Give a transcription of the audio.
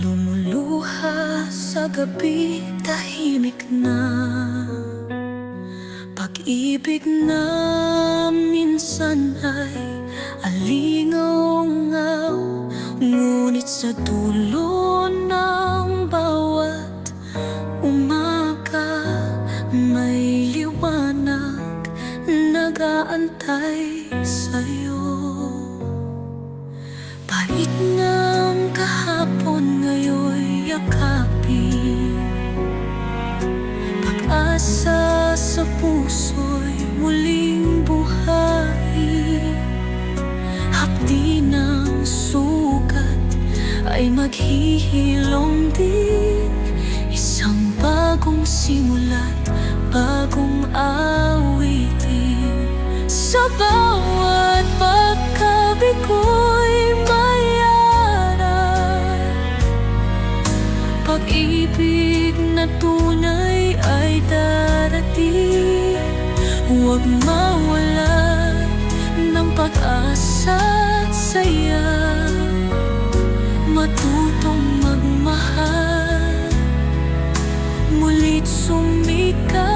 Lumuluha sa gabi tahimik na. Pag-ibig na minsan ay alingaw-ngaw. Ngunit sa dulo ng bawat umaga may nag-aantay sa'yo. Balik ng kahapon ngayon'y yakapin. Pag-asa sa puso'y muling buhayin. Hapdi ng sugat ay maghihilom din. Isang bagong simulat, bagong awitin Sa bawat pagkabiko'y mayaran Pag-ibig na tunay ay darating. Huwag mawalan ng pag-asa at saya. Matutong magmahal. Mulit sumika